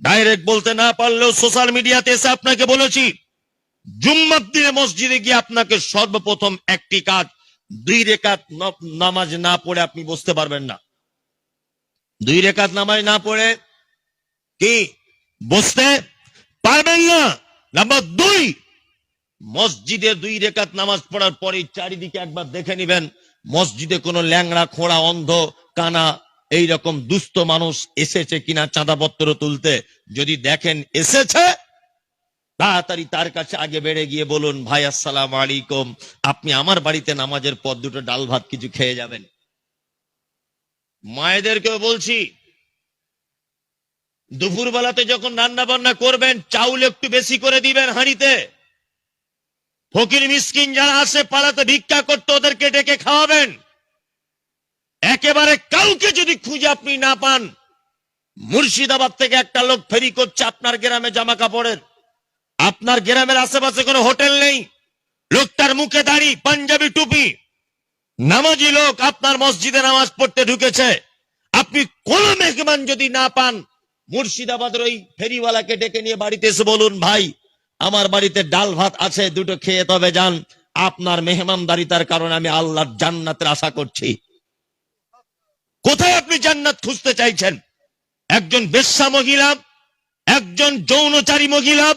Direct বলতে না পারলেও সোশ্যাল মিডিয়াতে এসে আপনাকে বলেছি, জুম্মার দিনে মসজিদে গিয়ে আপনাকে সর্বপ্রথম একটি কাজ, দুই রেখাত নামাজ না পড়ে আপনি বসতে পারবেন না। দুই রেখাত নামাজ না পড়ে কি? বসতে পারবেন না। নাম্বার দুই, মসজিদে দুই রেখাত নামাজ পড়ার পরে চারিদিকে একবার দেখে নিবেন, মসজিদে কোনো ল্যাংড়া, খোঁড়া, অন্ধ, কানা এই রকম দুস্থ মানুষ এসেছে কিনা চাঁদাপত্র তুলতে, যদি দেখেন এসেছে, তাড়াতাড়ি তার কাছে আগে বেড়ে গিয়ে বলুন, ভাই, আসসালাম আলাইকুম। আপনি আমার বাড়িতে নামাজের পর দুটো ডাল ভাত কিছু খেয়ে যাবেন। মায়েদেরকেও বলছি দুপুর বেলাতে যখন রান্না বান্না করবেন, চাউল একটু বেশি করে দিবেন হাঁড়িতে। ফকির মিসকিন যারা আসে পাড়াতে ভিক্ষা করতে, ওদেরকে ডেকে খাওয়াবেন। একেবারে কাউকে যদি খুঁজে আপনি না পান, মুর্শিদাবাদ থেকে একটা লোক ফেরি করছে আপনার গ্রামে জামা কাপড়ের আপনার গ্রামের আশেপাশে কোনো হোটেল নেই। লোকটার মুখে দাড়ি, পাঞ্জাবি টুপি। নামাজি লোক আপনার মসজিদে নামাজ পড়তে ঢুকেছে। আপনি কোন মেহমান যদি না পান, মুর্শিদাবাদের ওই ফেরিওয়ালাকে ডেকে নিয়ে বাড়িতে এসে বলুন, ভাই, আমার বাড়িতে ডাল ভাত আছে, দুটো খেয়ে তবে যান। আপনার মেহমানদারিতার কারণে আমি আল্লাহর জান্নাতের আশা করছি। কোথায় আপনি জান্নাত খুঁজতে চাইছেন? একজন বেশ্যা মহিলা, একজন যৌনচারী মহিলা,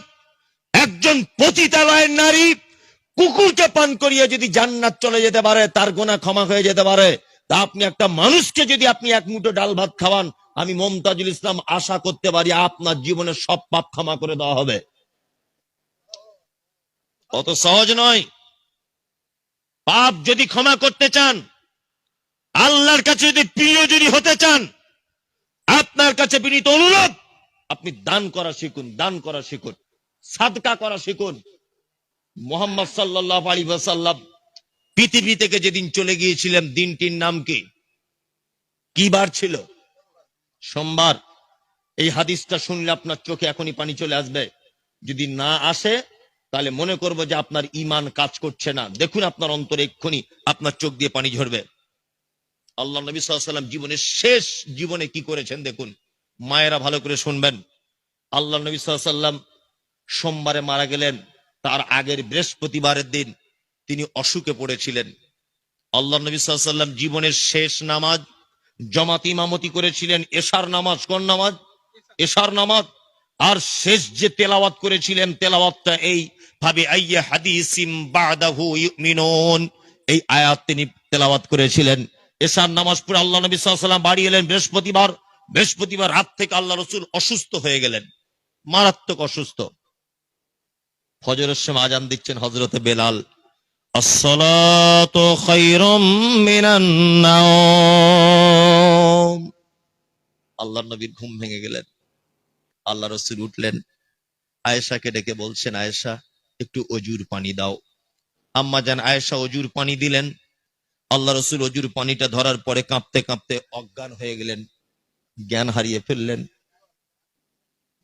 একজন পতিতালয়ের নারী, কুকুরকে পান করিয়ে যদি জান্নাত চলে যেতে পারে, তার গোনা ক্ষমা হয়ে যেতে পারে। তা আপনি একটা মানুষকে যদি আপনি এক মুঠো ডাল ভাত খাওয়ান, আমি মমতাজুল ইসলাম আশা করতে পারি আপনার জীবনে সব পাপ ক্ষমা করে দেওয়া হবে। অত সহজ নয়। পাপ যদি ক্ষমা করতে চান আল্লাহর কাছে যদি প্রিয় যদি হতে চান, আপনার কাছে বিনীত অনুরোধ, আপনি দান করা শিখুন, দান করা শিখুন, সাদকা করা শিখুন। মোহাম্মদ সাল্লাহ আলী সাল্লাম পৃথিবী থেকে যেদিন চলে গিয়েছিলেন, দিনটির নাম কি? কি বার ছিল? সোমবার। এই হাদিসটা শুনলে আপনার চোখে এখনই পানি চলে আসবে। যদি না আসে, তাহলে মনে করব যে আপনার ইমান কাজ করছে না। দেখুন আপনার অন্তরে এক্ষুনি আপনার চোখ দিয়ে পানি ঝরবে। আল্লাহ নবী সাল্লাম জীবনের শেষ জীবনে কি করেছেন দেখুন। মায়েরা ভালো করে শুনবেন। আল্লাহ নবী সাল্লাম সোমবারে মারা গেলেন, তার আগের বৃহস্পতিবারের দিন তিনি অসুখে পড়েছিলেন। আল্লাহ নবী সাল্লাম জীবনের শেষ নামাজ, জমাত ইমামতি করেছিলেন, এশার নামাজ, কোন নামাজ? এশার নামাজ। আর শেষ যে তেলাওয়াত করেছিলেন, তেলাওয়াতটা এই ভাবে আইয়া এই আয়াত তিনি তেলাওয়াত করেছিলেন। এশার নামাজ পড়ে আল্লাহ নবী সাল্লাম বাড়ি এলেন বৃহস্পতিবার। বৃহস্পতিবার রাত থেকে আল্লাহ রসুল অসুস্থ হয়ে গেলেন। মারাত্মক অসুস্থ। ফজরের সময় আজান দিচ্ছেন হজরতে বেলাল। নাওম। নবীর ঘুম ভেঙে গেলেন। আল্লাহ রসুল উঠলেন। আয়েশাকে ডেকে বলছেন, আয়েশা, একটু অজুর পানি দাও। আম্মা জান, আয়েশা, অজুর পানি দিলেন? আল্লাহ রসুল অজুর পানিটা ধরার পরে কাঁপতে কাঁপতে অজ্ঞান হয়ে গেলেন, জ্ঞান হারিয়ে ফেললেন।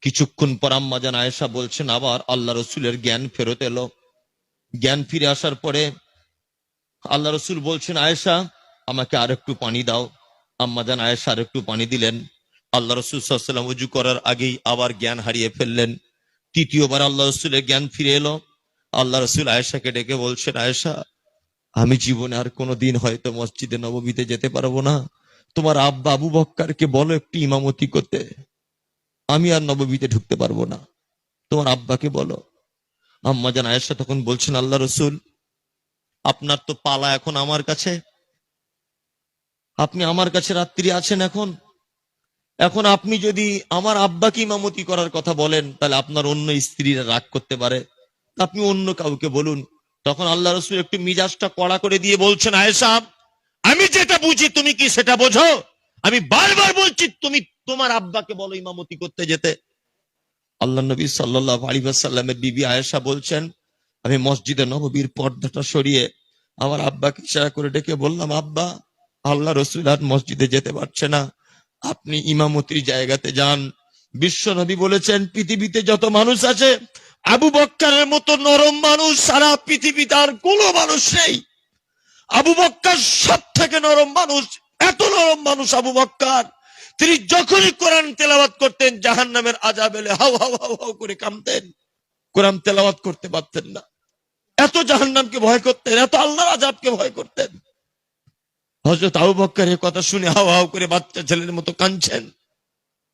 কিছুক্ষণ পর আম্মাজান আয়েশা বলছেন, আবার আল্লাহ রসুলের জ্ঞান ফেরত এলো। জ্ঞান ফিরে আসার পরে আল্লাহ রসুল বলছেন, আয়েশা, আমাকে আর একটু পানি দাও। আম্মাজান আয়েশা আর একটু পানি দিলেন। আল্লাহ রসুল সাল্লাম উজু করার আগেই আবার জ্ঞান হারিয়ে ফেললেন। তৃতীয়বার আল্লাহ রসুলের জ্ঞান ফিরে এলো। আল্লাহ রসুল আয়েশাকে ডেকে বলছেন, আয়েশা আমি জীবনে আর কোনোদিন হয়তো মসজিদে নবমীতে যেতে পারব না। তোমার আব্বা আবু বক্কারকে বলো একটু ইমামতি করতে। আমি আর নবমীতে ঢুকতে পারব না। তোমার আব্বাকে বলো। আম্মা জান আয়েশা তখন বলছেন, আল্লাহ রসুল, আপনার তো পালা এখন আমার কাছে। আপনি আমার কাছে রাত্রি আছেন এখন। এখন আপনি যদি আমার আব্বাকে ইমামতি করার কথা বলেন, তাহলে আপনার অন্য স্ত্রীরা রাগ করতে পারে। আপনি অন্য কাউকে বলুন তখন আল্লাহ রসুল একটু মিজাজটা কড়া করে দিয়ে বলছেন, আয়েশা, আমি যেটা বুঝি তুমি কি সেটা বোঝো? আমি বারবার বলছি, তুমি তোমার আব্বাকে বলো ইমামতি করতে যেতে। আল্লাহ নবী সাল্লাহ আলী বিবি আয়েশা বলছেন, আমি মসজিদে নববীর পর্দাটা সরিয়ে আমার আব্বাকে ইশারা করে ডেকে বললাম, আব্বা, আল্লাহ রসুল আর মসজিদে যেতে পারছে না। আপনি ইমামতির জায়গাতে যান। বিশ্ব নবী বলেছেন, পৃথিবীতে যত মানুষ আছে আবু বক্কারের মতো নরম মানুষ সারা পৃথিবীতে আর কোনো মানুষ নেই। আবু বক্কার সব থেকে নরম মানুষ, এত নরম মানুষ আবু বক্কার। তিনি যখনই কোরআন তেলাওয়াত করতেন জাহান নামের আজাব এলে হাউ হাউ হাউ হাউ করে কামতেন কোরআন তেলাওয়াত করতে পারতেন না। এত জাহান নামকে ভয় করতেন, এত আল্লাহর আজাবকে ভয় করতেন। হজরত আবু বক্কর কথা শুনে হাউ হাউ করে বাচ্চা ছেলের মতো কাঁদছেন।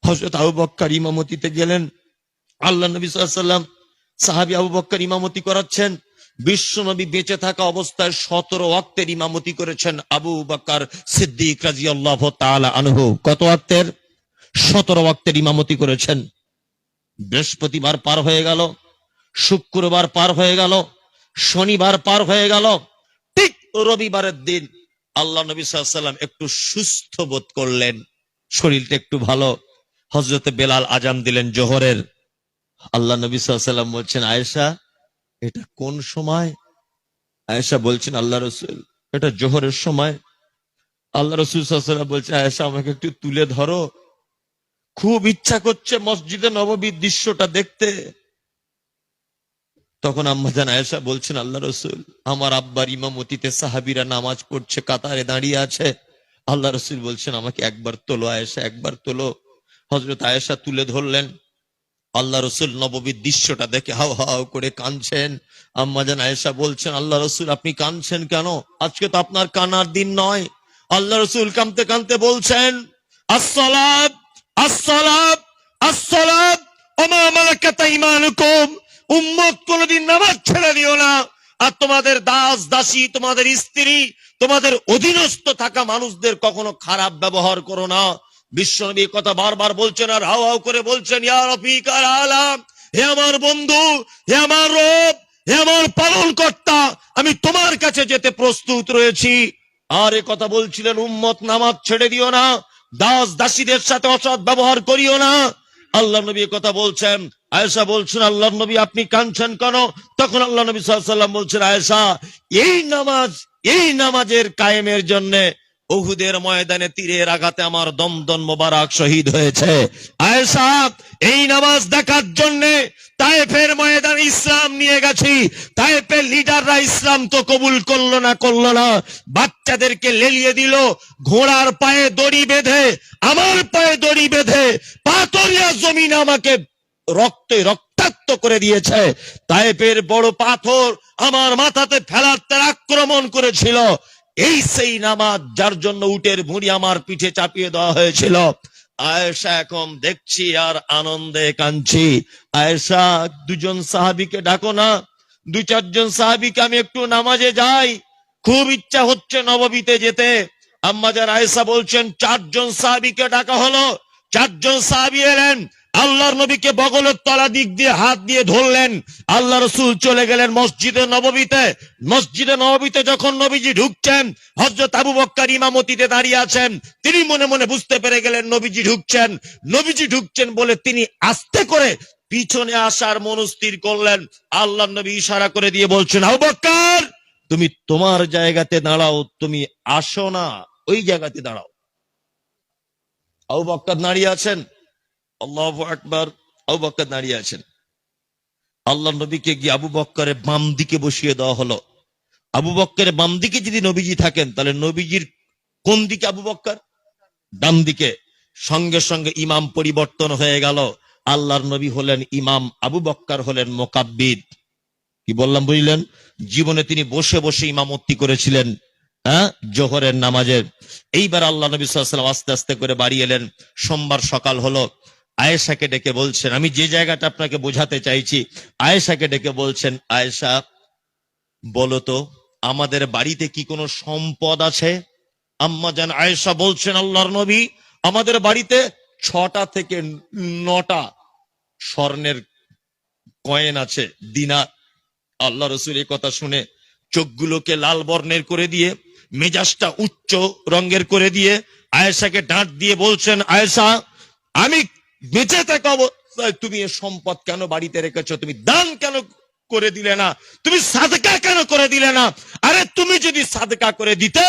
হজরত আবু বক্কর ইমামতিতে গেলেন। আল্লাহ নবী সাল্লাম সাহাবি আবু বক্কর ইমামতি করাচ্ছেন। বিশ্ব নবী বেঁচে থাকা অবস্থায় সতেরো ওয়াক্তের ইমামতি করেছেন আবু বক্কর সিদ্দিক রাজি আল্লাহ আনহু। কত ওয়াক্তের? সতেরো ওয়াক্তের ইমামতি করেছেন। বৃহস্পতিবার পার হয়ে গেল, শুক্রবার পার হয়ে গেল, শনিবার পার হয়ে গেল, ঠিক রবিবারের দিন আল্লাহ নবী সাল্লাম একটু সুস্থ বোধ করলেন। শরীরটা একটু ভালো। হজরতে বেলাল আজান দিলেন জোহরের। আল্লাহ নবী সাল্লাম বলছেন, আয়েশা, এটা কোন সময়? আয়েশা বলছেন, আল্লাহ রসুল, এটা জোহরের সময়। আল্লাহ রসুল সাল্লাম বলছে আয়েশা, আমাকে একটু তুলে ধরো। খুব ইচ্ছা করছে মসজিদে নববীর দৃশ্যটা দেখতে। তখন আম্মাজান আয়েশা বলছেন, আল্লাহ রসুল, আমার আব্বার ইমামতিতে সাহাবিরা নামাজ পড়ছে, কাতারে দাঁড়িয়ে আছে। আল্লাহ রসুল বলছেন, আমাকে একবার তোলো আয়েশা, একবার তোলো। হজরত আয়েশা তুলে ধরলেন। আল্লাহ রসুল নববীর দৃশ্যটা দেখে হাও হাও করে কাঁদছেন। আম্মাজান আয়েশা বলছেন, আল্লাহ রসুল, আপনি কাঁদছেন কেন? আজকে তো আপনার কানার দিন নয়। আল্লাহ রসুল কাঁদতে কাঁদতে বলছেন কোনদিন নামাজ ছেড়ে দিও না। আর তোমাদের দাস, দাসী, তোমাদের স্ত্রী, তোমাদের অধীনস্থ থাকা মানুষদের কখনো খারাপ ব্যবহার করো না। বিশ্বনবী কথা বারবার বলছেন আর হাও হাও করে বলছেন আলাম, হে আমার বন্ধু, হে আমার রব, হে আমার পালন কর্তা আমি তোমার কাছে যেতে প্রস্তুত রয়েছি। আর এ কথা বলছিলেন, উম্মত নামাজ ছেড়ে দিও না, দাস দাসীদের সাথে অসৎ ব্যবহার করিও না। আল্লাহ নবী কথা বলছেন, আয়েশা বলছেন, আল্লাহ নবী, আপনি কাঁদছেন কেন? তখন আল্লাহ নবী সাল্লাম বলছেন, আয়েশা, এই নামাজ, এই নামাজের কায়েমের জন্য উহুদের ময়দানে তীরের আঘাতে আমার দমদন মোবারক শহীদ হয়েছে। এই নামাজ দেখার জন্য তায়েফের ময়দানে ইসলাম নিয়ে গেছি। তায়েফের লিডাররা ইসলাম তো কবুল করল না করল না। বাচ্চাদেরকে লেলিয়ে দিল, ঘোড়ার পায়ে দড়ি বেঁধে, আমার পায়ে দড়ি বেঁধে, পাথরিয়া জমিন আমাকে রক্তে রক্তাক্ত করে দিয়েছে। তাইপের বড় পাথর আমার মাথাতে ফেলার আক্রমণ করেছিল। এই সেই নামাজ যার জন্য উটের ভুঁড়ি আমার পিঠে চাপিয়ে দেওয়া হয়েছিল। আয়েশা এখন দেখছি আর আনন্দে কাঁদছি। আয়েশা, দুজন সাহাবিকে ডাকো না। দু চারজন সাহাবিকে আমি একটু নামাজে যাই। খুব ইচ্ছা হচ্ছে নববীতে যেতে। আম্মাজার আয়েশা বলছেন, চারজন সাহাবিকে ডাকা হলো। চারজন সাহাবি এলেন। আল্লাহর নবীকে বগলের তলা দিক দিয়ে, হাত দিয়ে ধরলেন। আল্লাহ রসুল চলে গেলেন মসজিদে নববীতে। মসজিদে নববীতে যখন নবীজি ঢুকছেন হজরত আবু বক্কর ইমামতিতে দাঁড়িয়ে আছেন, তিনি মনে মনে বুঝতে পেরে গেলেন নবীজি ঢুকছেন। নবীজি ঢুকছেন বলে তিনি আস্তে করে পিছনে আসার মনস্থির করলেন। আল্লাহ নবী ইশারা করে দিয়ে বলছেন, আবু বক্কর, তুমি তোমার জায়গাতে দাঁড়াও, তুমি আসো না, ওই জায়গাতে দাঁড়াও। আবু বক্কর দাঁড়িয়ে আছেন আল্লাহ আকবার, আবু বক্কর দাঁড়িয়ে আছেন। আল্লাহ নবীকে গিয়ে আবু বক্করের বাম দিকে বসিয়ে দেওয়া হলো। আবু বক্করের বাম দিকে যদি নবীজি থাকেন, তাহলে নবীজির কোন দিকে আবু বক্কর ডান দিকে। সঙ্গে সঙ্গে ইমাম পরিবর্তন হয়ে গেল। আল্লাহর নবী হলেন ইমাম, আবু বক্কর হলেন মোকাব্বিদ। কি বললাম, বুঝলেন? জীবনে তিনি বসে বসে ইমামত্তি করেছিলেন হ্যাঁ? জোহরের নামাজের। এইবার আল্লাহ নবী সাল্লাম আস্তে আস্তে করে বাড়ি এলেন। সোমবার সকাল হলো। আয়েশাকে ডেকে বলছেন, আমি যে জায়গাটা আপনাকে বোঝাতে চাইছি, আয়েশাকে ডেকে বলছেন, আয়েশা, বলো তো, আমাদের বাড়িতে কি কোনো সম্পদ আছে? আম্মা জান, আয়েশা বলছেন, আল্লাহর নবী, আমাদের বাড়িতে ছটা থেকে নটা স্বর্ণের কয়েন আছে দিনা আল্লাহ রসুল এই কথা শুনে চোখগুলোকে লাল বর্ণের করে দিয়ে, মেজাজটা উচ্চ রঙের করে দিয়ে, আয়েশাকে ডাঁট দিয়ে বলছেন, আয়েশা, আমি বেঁচে থাকা অবস্থায় তুমি এ সম্পদ কেন বাড়িতে রেখেছো? তুমি দান কেন করে দিলে না? তুমি সাদকা কেন করে দিলে না? আরে তুমি যদি সাদকা করে দিতে,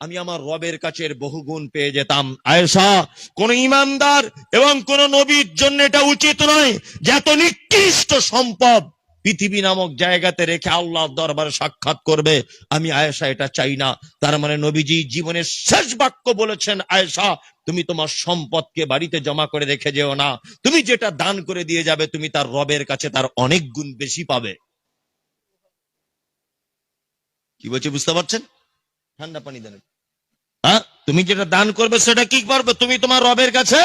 আমি আমার রবের কাছে বহুগুণ পেয়ে যেতাম। আয়েশা, কোন ইমানদার এবং কোন নবীর জন্য এটা উচিত নয় যে এত নিকৃষ্ট সম্পদ পৃথিবী নামক জায়গাতে রেখে আল্লাহ দরবারে সাক্ষাৎ করবে। আমি আয়েশা, এটা চাই না। তার মানে নবীজি জীবনের শেষ বাক্য বলেছেন, আয়েশা, তুমি তোমার সম্পদকে বাড়িতে জমা করে রেখে যেও না। তুমি যেটা দান করে দিয়ে যাবে, তুমি তার রবের কাছে তার অনেক গুণ বেশি পাবে। কি বলছি, বুঝতে পারছেন? ঠান্ডা পানি দেন হ্যাঁ? তুমি যেটা দান করবে, সেটা কি পারবে? তুমি তোমার রবের কাছে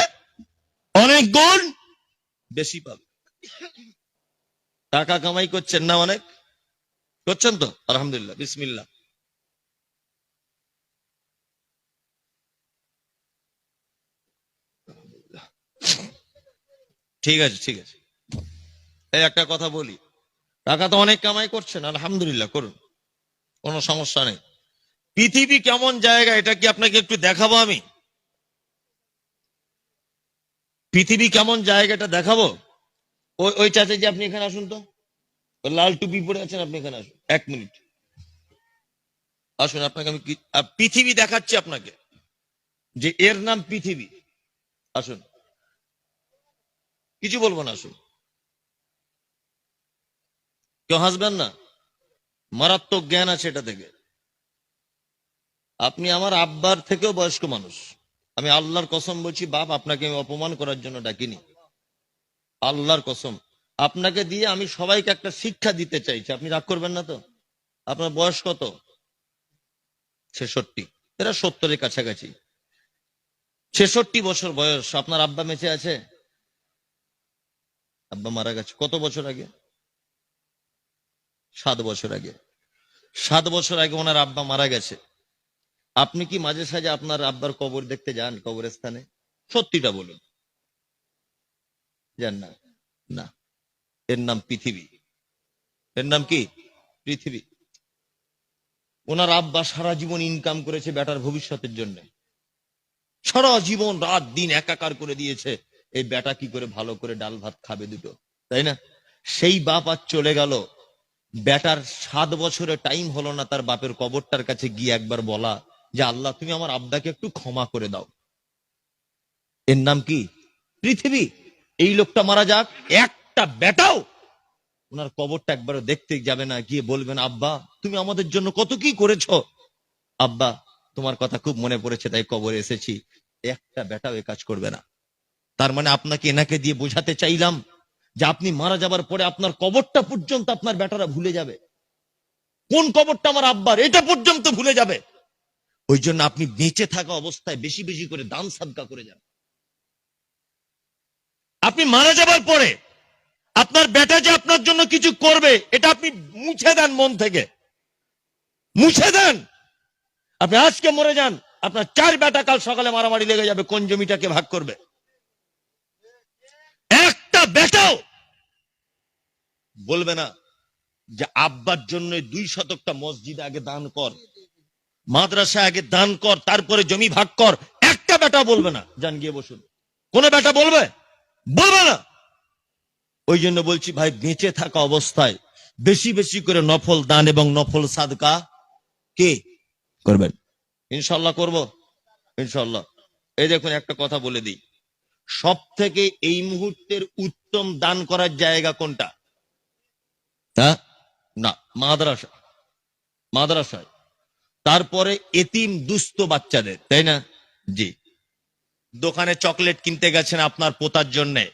অনেক গুণ বেশি পাবে। টাকা কামাই করছেন না অনেক? করছেন তো? আলহামদুলিল্লাহ, বিসমিল্লাহ। ঠিক আছে ঠিক আছে। এই একটা কথা বলি, টাকা তো অনেক কামাই করছেন, আলহামদুলিল্লাহ, করুন। কোনো সমস্যা নেই। পৃথিবী কেমন জায়গা, এটা কি আপনাকে একটু দেখাবো আমি? পৃথিবী কেমন জায়গাটা দেখাবো? ওই ওই চাচাজি আপনি এখানে আসুন তো। লাল টুপি পরে আছেন, আপনি এখানে আসুন। এক মিনিট। আসুন, আপনাকে আমি পৃথিবী দেখাচ্ছি আপনাকে। যে এর নাম পৃথিবী। আসুন। কিছু বলব না, আসুন। কেউ হাসবেন না? মারাত্মক জ্ঞান আছে এটা থেকে। আপনি আমার আব্বার থেকেও বয়স্ক মানুষ। আমি আল্লাহর কসম বলছি, বাপ, আপনাকে আমি অপমান করার জন্য ডাকিনি। আল্লাহর কসম। আপনাকে দিয়ে আমি সবাইকে একটা শিক্ষা দিতে চাইছি। আপনি রাগ করবেন না তো? আপনার বয়স কত? ছেষট্টি। এরা সত্তরের কাছাকাছি। ছেষট্টি বছর বয়স। আপনার আব্বা বেঁচে আছে? আব্বা মারা গেছে। কত বছর আগে? সাত বছর আগে। সাত বছর আগে ওনার আব্বা মারা গেছে। আপনি কি মাঝে সাঝে আপনার আব্বার কবর দেখতে যান কবরস্থানে? সত্যিটা বলুন। যান না। এর নাম পৃথিবী। এর নাম কি? পৃথিবী। ওনার আব্বা সারা জীবন ইনকাম করেছে বেটার ভবিষ্যতের জন্য। সারা জীবন রাত দিন একাকার করে দিয়েছে। এই বেটা কি করে ভালো করে ডাল ভাত খাবে দুটো? তাই না? সেই বাপ আর চলে গেল। বেটার সাত বছরের টাইম হলো না তার বাপের কবরটার কাছে গিয়ে একবার বলা যে, আল্লাহ, তুমি আমার আব্বাকে একটু ক্ষমা করে দাও। এর নাম কি? পৃথিবী। এই লোকটা মারা যাক, একটা বেটাও ওনার কবরটা একবারও দেখতে যাবে না, গিয়ে বলবেন, আব্বা, তুমি আমাদের জন্য কত কি করেছ? আব্বা, তোমার কথা খুব মনে পড়েছে, তাই কবরে এসেছি। একটা বেটাও এ কাজ করবে না। তার মানে আপনাকে এনাকে দিয়ে বোঝাতে চাইলাম যে আপনি মারা যাবার পরে আপনার কবরটা পর্যন্ত আপনার বেটারা ভুলে যাবে। কোন কবরটা আমার আব্বার, এটা পর্যন্ত ভুলে যাবে। ওই জন্য আপনি বেঁচে থাকা অবস্থায় বেশি বেশি করে দান সাদকা করে যান। আপনি মারা যাবার পরে আপনার বেটা যে আপনার জন্য কিছু করবে, এটা আপনি মুছে দেন মন থেকে। মুছে দেন। আপনি আজকে মরে যান, আপনার চার বেটা কাল সকালে মারামারি লেগে যাবে, কোন জমিটাকে ভাগ করবে? একটা বেটাও বলবে না যে আব্বার জন্য দুই শতকটা মসজিদ আগে দান কর, মাদ্রাসা আগে দান কর, তারপরে জমি ভাগ কর। একটা বেটা বলবে না। যান গিয়ে বসুন। কোন বেটা বলবে? বলবে না। ওই জন্য বলছি, ভাই, বেঁচে থাকা অবস্থায় বেশি বেশি করে নফল দান এবং নফল সাদকা কে করবেন? ইনশাল্লাহ করব। ইনশাল্লাহ। এই দেখুন, একটা কথা বলে দিই। সব থেকে এই মুহূর্তের উত্তম দান করার জায়গা কোনটা? হ্যাঁ না, মাদ্রাসা। মাদ্রাসায়। তারপরে এতিম দুস্থ বাচ্চাদের, তাই না? জি। দোকানে চকলেট কিনতে গেছেন আপনার পোতার জন্যে।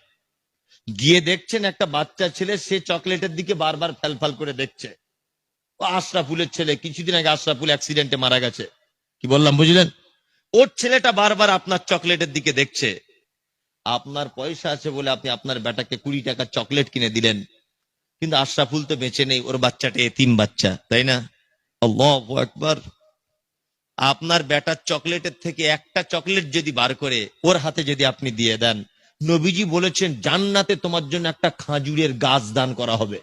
গিয়ে দেখছেন একটা বাচ্চা ছেলে, সে চকলেটের দিকে বারবার ফ্যালফাল করে দেখছে। আশরাফুলের ছেলে, কিছুদিন আগে আশরাফুল অ্যাক্সিডেন্টে মারা গেছে। কি বললাম, বুঝলেন? ওর ছেলেটা বারবার আপনার চকলেটের দিকে দেখছে। আপনার পয়সা আছে বলে আপনি আপনার বেটাকে কুড়ি টাকা চকলেট কিনে দিলেন। কিন্তু আশরাফুল তো বেঁচে নেই, ওর বাচ্চাটা এতিম বাচ্চা, তাই না? একবার আপনার বেটার চকলেটের থেকে একটা চকলেট যদি বার করে ওর হাতে যদি আপনি দিয়ে দেন, নবীজি বলেছেন, জান্নাতে তোমার জন্য একটা খাজুরের গাছ দান করা হবে।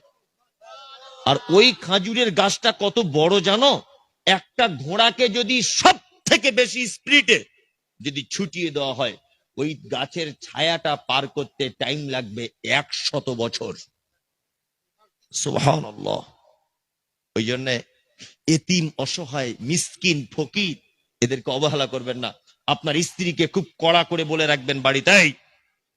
আর ওই খাজুরের গাছটা কত বড় জানো? একটা ঘোড়াকে যদি সব থেকে বেশি স্পিডে যদি ছুটিয়ে দেওয়া হয়, ওই গাছের ছায়াটা পার করতে টাইম লাগবে একশত বছর। সুবহানাল্লাহ। ওই জন্য এতিম, অসহায়, মিসকিন, ফকির, এদেরকে অবহেলা করবেন না। আপনার স্ত্রীকে খুব কড়া করে বলে রাখবেন বাড়িতেই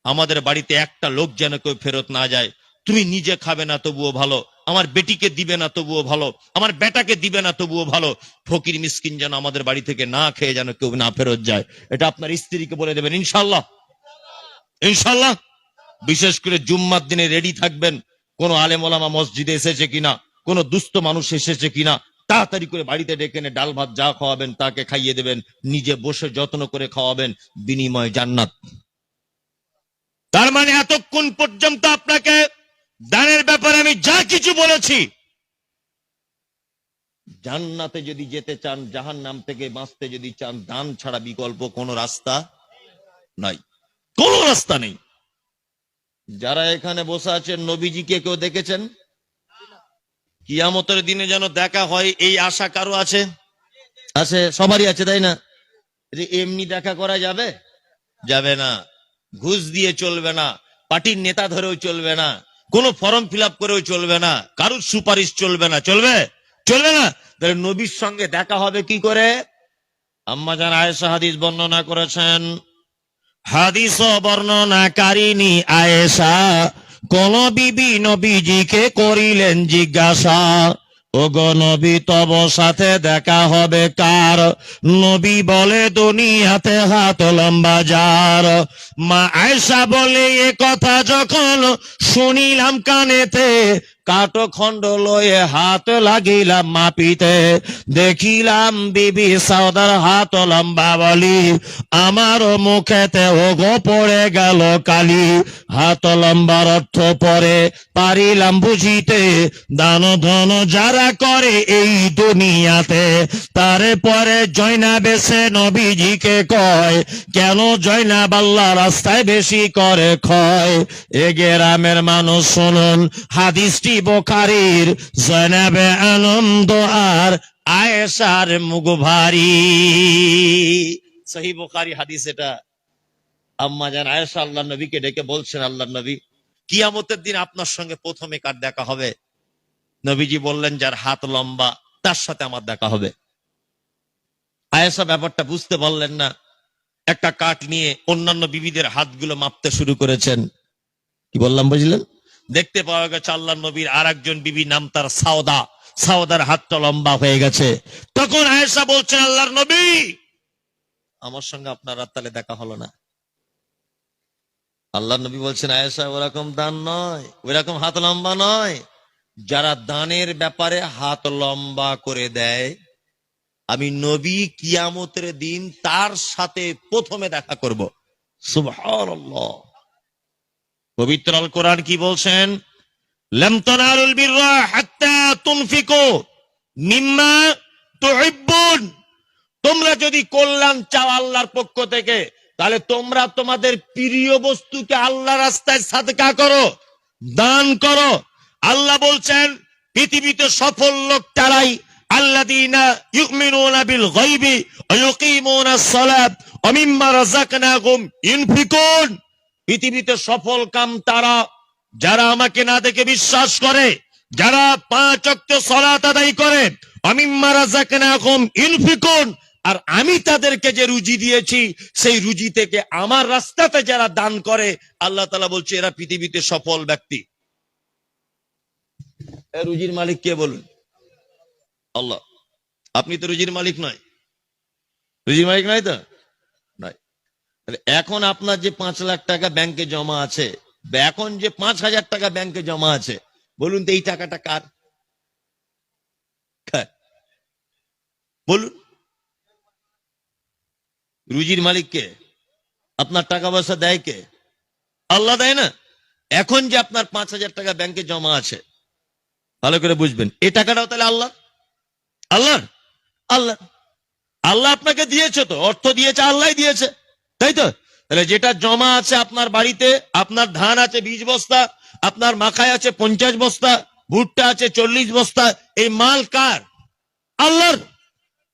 আমাদের বাড়িতে একটা লোক যেন কেউ ফেরত না যায়। তুমি নিজে খাবে না, তবুও ভালো। আমার বেটিকে দিবে না, তবুও ভালো। আমার বেটাকে দিবে না, তবুও ভালো। ফকির, মিসকিন যেন আমাদের বাড়ি থেকে না খেয়ে যেন কেউ না ফেরত যায়। এটা আপনার স্ত্রীকে বলে দেবেন ইনশাল্লাহ ইনশাল্লাহ বিশেষ করে জুম্মার দিনে রেডি থাকবেন। কোন আলেম ওলামা মসজিদে এসেছে কিনা? কোন দুস্থ মানুষ এসেছে কিনা, তাড়াতাড়ি করে বাড়িতে ডেকে এনে ডাল ভাত যা খাওয়াবেন তাকে খাইয়ে দেবেন, নিজে বসে যত্ন করে খাওয়াবেন, বিনিময় জান্নাত। তার মানে এতক্ষণ পর্যন্ত আপনাকে দানের ব্যাপারে আমি যা কিছু বলেছি, জান্নাতে যদি যেতে চান জাহান নাম থেকে বাঁচতে যদি চান, দান ছাড়া বিকল্প কোনো রাস্তা নাই। কোনো রাস্তা নেই। যারা এখানে বসে আছেন, নবীজিকে কেউ দেখেছেন? কিয়ামতের দিনে যেন দেখা হয়, এই আশা কারও আছে? আছে, সবারই আছে, তাই না? যে এমনি দেখা করা যাবে? যাবে না। ঘুষ দিয়ে চলবে না, পার্টির নেতা ধরেও চলবে না, কোনো ফর্ম ফিল করেও চলবে না, কারুর সুপারিশ চলবে না। চলবে? চলবে না? তাহলে নবীর সঙ্গে দেখা হবে কি করে? আম্মা যান আয়েশা হাদিস বর্ণনা করেছেন হাদিস বর্ণনাকারিনী আয়েশা। কোন বিবি নবীজিকে করিলেন জিজ্ঞাসা, ওগো নবী, তব সাথে দেখা হবে কার? নবী বলে, দুনিয়াতে হাত লম্বা যার। মা আয়সা বলে, এ কথা যখন শুনিলাম কানেতে কাটো খণ্ড লয়ে হাত লাগিলাম মাপিতে। দেখিলাম বিবি সাউদার হাত লম্বা বলি। আমার মুখেতে ওগো পড়ে গেল কালি। হাত লম্বার অর্থ পরে পারিলাম বুঝিতে দান ধন যারা করে এই দুনিয়াতে। তারে পরে জয়না বেছে নবীজিকে কয়, কেন জয়না বাল্লা রাস্তায় বেশি করে ক্ষয়? এ গ্রামের মানুষ শুনুন হাদিসটি আর আয়েশার সহি হাদিস এটা। আম্মা আয়েশা আল্লাহ নবীকে ডেকে বলছেন, আল্লাহ নবী, কিয়ামতের দিন আপনার সঙ্গে প্রথমে কার দেখা হবে? নবীজি বললেন, যার হাত লম্বা, তার সাথে আমার দেখা হবে। আয়েশা ব্যাপারটা বুঝতে পারলেন না। একটা কাঠ নিয়ে অন্যান্য বিবিদের হাতগুলো মাপতে শুরু করেছেন। কি বললাম, বুঝলেন? দেখতে পাওয়া গেছে আল্লাহ নবীর আর একজন বিবি নাম তার সাওদা। সাওদার হাতটা লম্বা হয়ে গেছে। তখন আয়েশা বলছেন, আল্লাহর নবী, আমার সঙ্গে আপনার রাত তাহলে দেখা হলো না। আল্লাহ নবী বলছেন, আয়েশা, ওরকম দান নয় ওইরকম হাত লম্বা নয়। যারা দানের ব্যাপারে হাত লম্বা করে দেয়, আমি নবী কিয়ামতের দিন তার সাথে প্রথমে দেখা করব। সুবহানাল্লাহ। পবিত্র আল কোরআন কি বলছেন? লাম বিররা হাত্তা তুনফিকু মিম্মা তুহিব্বুন। তোমরা যদি কল্যাণ চাও আল্লাহর পক্ষ থেকে, তাহলে তোমরা তোমাদের প্রিয় বস্তুকে আল্লাহ রাস্তায় সাদকা করো, দান করো। আল্লাহ বলছেন, পৃথিবীতে সফল লোক তারাই আল্লাযীনা ইউমিনুনা বিল গায়বি ওয়া ইউকিমুনাস সালাত, ওয়া মিম্মা রাযাকনাহুম ইউনফিকুন। পৃথিবীতে সফল কাম তারা, যারা আমাকে না দেখে বিশ্বাস করে, যারা পাঁচ অক্ত সলাত আদায় করে, অমিম্মা রাযাকনাহুম ইউনফিকুন আর আমি তাদেরকে যে রুজি দিয়েছি, সেই রুজি থেকে আমার রাস্তাতে যারা দান করে, আল্লাহ তালা বলছে, এরা পৃথিবীতে সফল ব্যক্তি। রুজির মালিক কে বলুন? আল্লাহ। আপনি তো রুজির মালিক নয়। রুজির মালিক নয় তো? এখন আপনার যে পাঁচ লাখ টাকা ব্যাংকে জমা আছে এখন যে পাঁচ হাজার টাকা ব্যাংকে জমা আছে, বলুন তো এই টাকাটা কার? বলুন। রুজির মালিক কে? আপনার টাকা পয়সা দেয় কে? আল্লাহ দেয় না? এখন যে আপনার পাঁচ হাজার টাকা ব্যাংকে জমা আছে, ভালো করে বুঝবেন। এই টাকাটাও তাহলে আল্লাহ? আল্লাহ আল্লাহ। আল্লাহ আপনাকে দিয়েছে তো, অর্থ দিয়েছে আল্লাহ দিয়েছে। তাই তো? তাহলে যেটা জমা আছে আপনার বাড়িতে, আপনার ধান আছে বিশ বস্তা, আপনার মাখায় আছে পঞ্চাশ বস্তা, ভুট্টা আছে চল্লিশ বস্তা, এই মাল কার? আল্লাহর।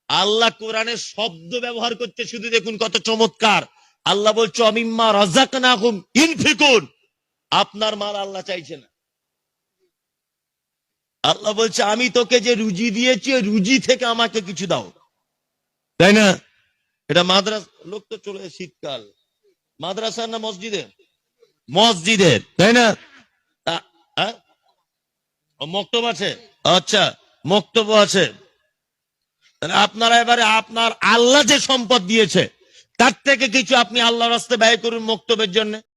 আল্লাহ কোরআনের শব্দ ব্যবহার করতে শুধু দেখুন কত চমৎকার। আল্লাহ বলছে, অমিম্মা রাজাক না হুম ইনফিকুন। আপনার মাল আল্লাহ চাইছে না। আল্লাহ বলছে, আমি তোকে যে রুজি দিয়েছি রুজি থেকে আমাকে কিছু দাও। তাই না? এটা মাদ্রাস, লোক তো চলে শীতকাল। মাদ্রাসার না মসজিদে? মসজিদের তাই না? তা- মক্তব আছে? আচ্ছা মক্তব আছে। তাহলে আপনারা এবারে আপনার আল্লাহ যে সম্পদ দিয়েছে, তার থেকে কিছু আপনি আল্লাহ রাস্তে ব্যয় করুন মক্তবের জন্য।